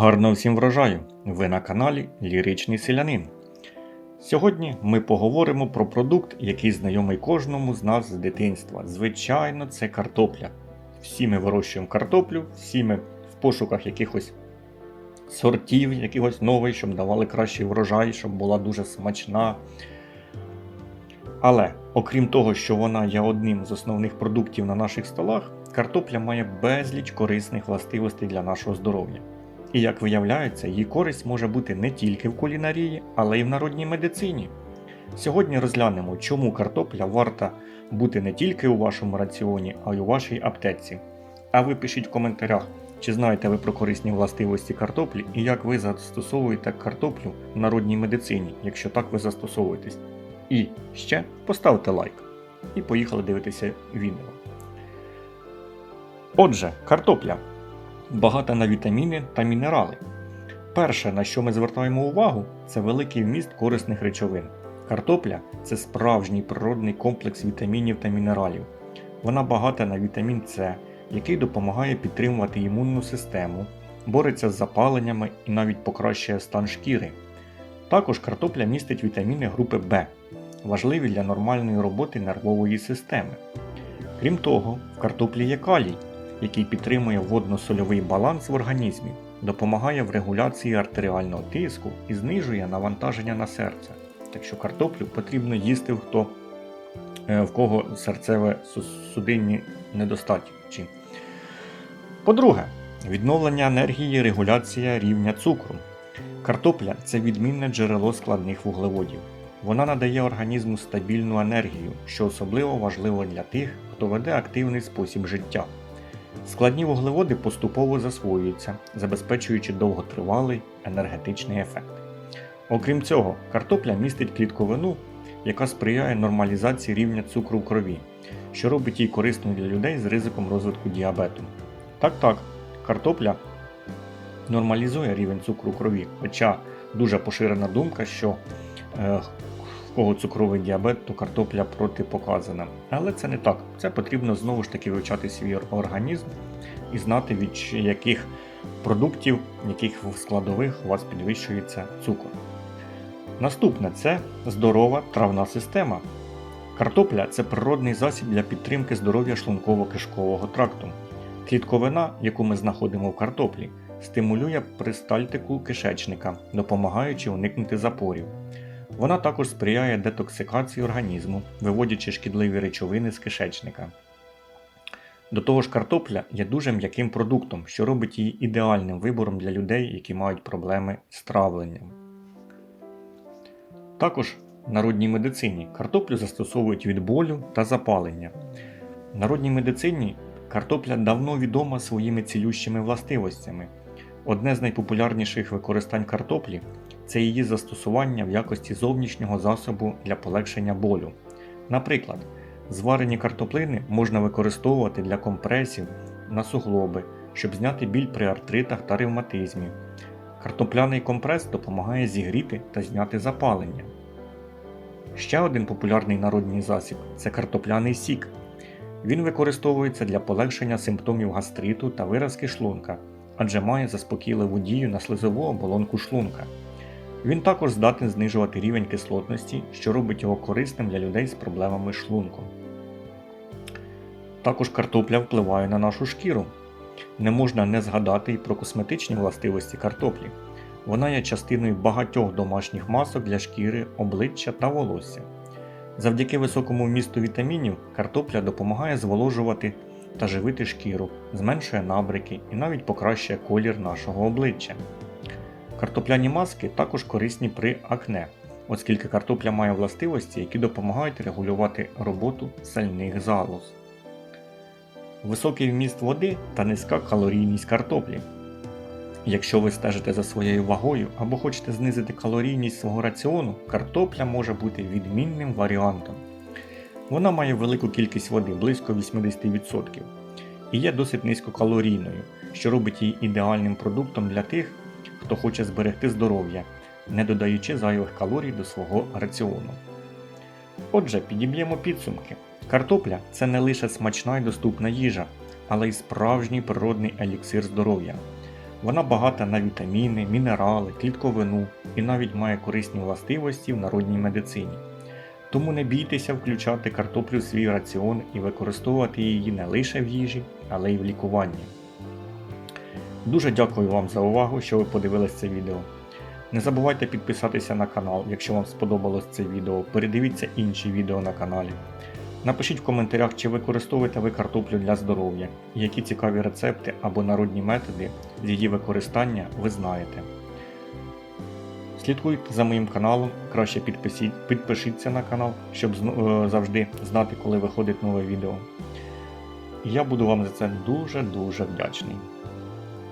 Гарного всім врожаю! Ви на каналі Ліричний Селянин. Сьогодні ми поговоримо про продукт, який знайомий кожному з нас з дитинства. Звичайно, це картопля. Всі ми вирощуємо картоплю, всі ми в пошуках якихось сортів, якихось нових, щоб давали кращий врожай, щоб була дуже смачна. Але окрім того, що вона є одним з основних продуктів на наших столах, картопля має безліч корисних властивостей для нашого здоров'я. І як виявляється, її користь може бути не тільки в кулінарії, але й в народній медицині. Сьогодні розглянемо, чому картопля варта бути не тільки у вашому раціоні, а й у вашій аптеці. А ви пишіть в коментарях, чи знаєте ви про корисні властивості картоплі і як ви застосовуєте картоплю в народній медицині, якщо так ви застосовуєтесь. І ще поставте лайк. І поїхали дивитися відео. Отже, картопля багата на вітаміни та мінерали. Перше, на що ми звертаємо увагу, це великий вміст корисних речовин. Картопля це справжній природний комплекс вітамінів та мінералів. Вона багата на вітамін С, який допомагає підтримувати імунну систему, бореться з запаленнями і навіть покращує стан шкіри. Також картопля містить вітаміни групи В, важливі для нормальної роботи нервової системи. Крім того, в картоплі є калій, який підтримує водно-сольовий баланс в організмі, допомагає в регуляції артеріального тиску і знижує навантаження на серце. Так що картоплю потрібно їсти хто, е, в кого серцеве судинні недостатчі. По-друге, відновлення енергії, регуляція рівня цукру. Картопля це відмінне джерело складних вуглеводів. Вона надає організму стабільну енергію, що особливо важливо для тих, хто веде активний спосіб життя. Складні вуглеводи поступово засвоюються, забезпечуючи довготривалий енергетичний ефект. Окрім цього, картопля містить клітковину, яка сприяє нормалізації рівня цукру в крові, що робить її корисною для людей з ризиком розвитку діабету. Так так, картопля нормалізує рівень цукру в крові, хоча дуже поширена думка, що е, кого цукровий діабет, то картопля протипоказана. Але це не так. Це потрібно знову ж таки вивчати свій організм і знати, від яких продуктів, яких складових у вас підвищується цукор. Наступне це здорова травна система. Картопля це природний засіб для підтримки здоров'я шлунково-кишкового тракту. Клітковина, яку ми знаходимо в картоплі, стимулює пристальтику кишечника, допомагаючи уникнути запорів. Вона також сприяє детоксикації організму, виводячи шкідливі речовини з кишечника. До того ж, картопля є дуже м'яким продуктом, що робить її ідеальним вибором для людей, які мають проблеми з травленням. Також в народній медицині картоплю застосовують від болю та запалення. В народній медицині картопля давно відома своїми цілющими властивостями. Одне з найпопулярніших використань картоплі це її застосування в якості зовнішнього засобу для полегшення болю. Наприклад, зварені картоплини можна використовувати для компресів на суглоби, щоб зняти біль при артритах та ревматизмі. Картопляний компрес допомагає зігріти та зняти запалення. Ще один популярний народний засіб це картопляний сік. Він використовується для полегшення симптомів гастриту та виразки шлунка, адже має заспокійливу дію на слизову оболонку шлунка. Він також здатний знижувати рівень кислотності, що робить його корисним для людей з проблемами шлунку. Також картопля впливає на нашу шкіру. Не можна не згадати й про косметичні властивості картоплі. Вона є частиною багатьох домашніх масок для шкіри, обличчя та волосся. Завдяки високому вмісту вітамінів картопля допомагає зволожувати та живити шкіру, зменшує набрики і навіть покращує колір нашого обличчя. Картопляні маски також корисні при акне, оскільки картопля має властивості, які допомагають регулювати роботу сальних залоз. Високий вміст води та низька калорійність картоплі. Якщо ви стежите за своєю вагою або хочете знизити калорійність свого раціону, картопля може бути відмінним варіантом. Вона має велику кількість води близько 80% і є досить низькокалорійною, що робить її ідеальним продуктом для тих, хто хоче зберегти здоров'я, не додаючи зайвих калорій до свого раціону. Отже, підіб'ємо підсумки. Картопля це не лише смачна і доступна їжа, але й справжній природний еліксир здоров'я. Вона багата на вітаміни, мінерали, клітковину і навіть має корисні властивості в народній медицині. Тому не бійтеся включати картоплю в свій раціон і використовувати її не лише в їжі, але й в лікуванні. Дуже дякую вам за увагу, що ви подивились це відео. Не забувайте підписатися на канал, якщо вам сподобалось це відео. Передивіться інші відео на каналі. Напишіть в коментарях, чи використовуєте ви картоплю для здоров'я, які цікаві рецепти або народні методи з її використання ви знаєте. Слідкуйте за моїм каналом, краще підпишіться на канал, щоб е, завжди знати, коли виходить нове відео. Я буду вам за це дуже-дуже вдячний.